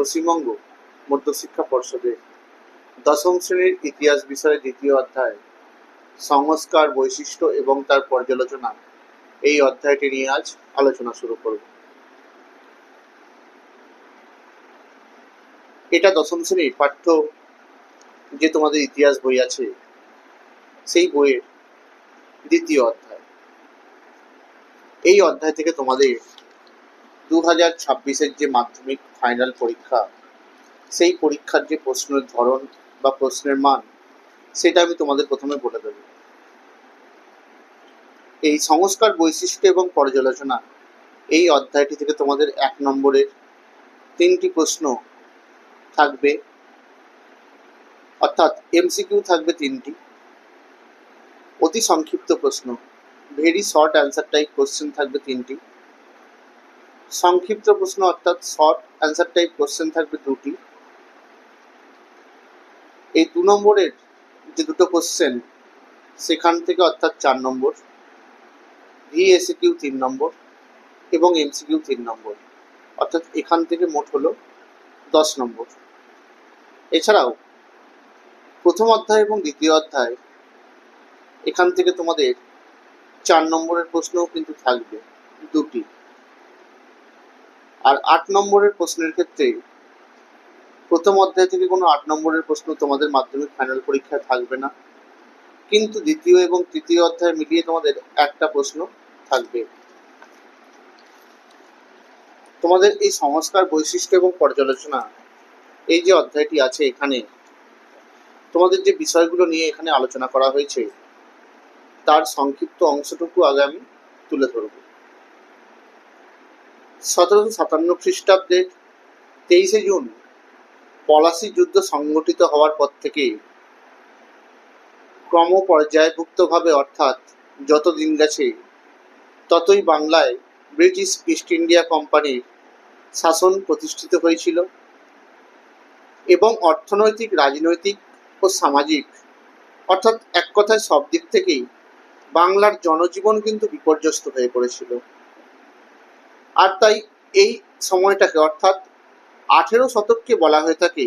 পশ্চিমবঙ্গ মধ্যশিক্ষা পর্ষদের দশম শ্রেণির ইতিহাস বিষয়ের দ্বিতীয় অধ্যায়, সংস্কার বৈশিষ্ট্য এবং তার পর্যালোচনা, এই অধ্যায়টি নিয়ে আজ আলোচনা শুরু করব। এটা দশম শ্রেণির পাঠ্য যে তোমাদের ইতিহাস বই আছে, সেই বইয়ের দ্বিতীয় অধ্যায়। এই অধ্যায় থেকে তোমাদের দু হাজার ছাব্বিশের যে মাধ্যমিক ফাইনাল পরীক্ষা, সেই পরীক্ষার যে প্রশ্নের ধরন বা প্রশ্নের মান, সেটা আমি তোমাদের প্রথমে বলে দেব। এই সংস্কার বৈশিষ্ট্য এবং পর্যালোচনা, এই অধ্যায়টি থেকে তোমাদের এক নম্বরের তিনটি প্রশ্ন থাকবে। অর্থাৎ এমসিকিউ থাকবে তিনটি। অতি সংক্ষিপ্ত প্রশ্ন very short answer type question থাকবে তিনটি। সংক্ষিপ্ত প্রশ্ন অর্থাৎ শর্ট অ্যান্সার টাইপ কোশ্চেন থাকবে দুটি। এই দু নম্বরের যে দুটো কোশ্চেন সেখান থেকে অর্থাৎ চার নম্বর ভিএসিকিউ তিন নম্বর এবং এমসিকিউ তিন নম্বর। অর্থাৎ এখান থেকে মোট হলো দশ নম্বর। এছাড়াও প্রথম অধ্যায় এবং দ্বিতীয় অধ্যায়, এখান থেকে তোমাদের চার নম্বরের প্রশ্নও কিন্তু থাকবে দুটি। আর আট নম্বরের প্রশ্নের ক্ষেত্রে প্রথম অধ্যায় থেকে কোনো আট নম্বরের প্রশ্ন তোমাদের মাধ্যমিক ফাইনাল পরীক্ষায় থাকবে না। কিন্তু দ্বিতীয় এবং তৃতীয় অধ্যায় মিলিয়ে তোমাদের একটা প্রশ্ন থাকবে। তোমাদের এই সংস্কার বৈশিষ্ট্য এবং পর্যালোচনা এই যে অধ্যায়টি আছে এখানে, তোমাদের যে বিষয়গুলো নিয়ে এখানে আলোচনা করা হয়েছে, তার সংক্ষিপ্ত অংশটুকু আগে আমি তুলে ধরব। সতেরোশো সাতান্ন খ্রিস্টাব্দের তেইশে জুন পলাশি যুদ্ধ সংগঠিত হওয়ার পর থেকে ক্রম পর্যায়ভুক্তভাবে অর্থাৎ যত দিন গেছে, ততই বাংলায় ব্রিটিশ ইস্ট ইন্ডিয়া কোম্পানির শাসন প্রতিষ্ঠিত হয়েছিল এবং অর্থনৈতিক, রাজনৈতিক ও সামাজিক, অর্থাৎ এক কথায় সব দিক থেকেই বাংলার জনজীবন কিন্তু বিপর্যস্ত হয়ে পড়েছিল। আর তাই এই সময়টাকে, অর্থাৎ আঠেরো শতককে বলা হয়ে থাকে,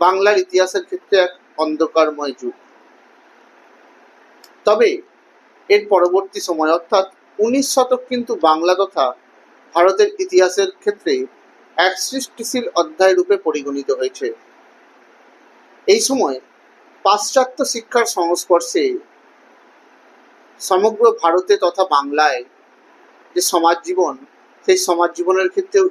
বাংলার ইতিহাসের ক্ষেত্রে এক অন্ধকারময় যুগ। তবে এর পরবর্তী সময়, অর্থাৎ উনিশ শতক কিন্তু বাংলা তথা ভারতের ইতিহাসের ক্ষেত্রে এক সৃষ্টিশীল অধ্যায় রূপে পরিগণিত হয়েছে। এই সময় পাশ্চাত্য শিক্ষার সংস্পর্শে সমগ্র ভারতে তথা বাংলায় যে সমাজ জীবন সেই সমাজ জীবনের ক্ষেত্রেও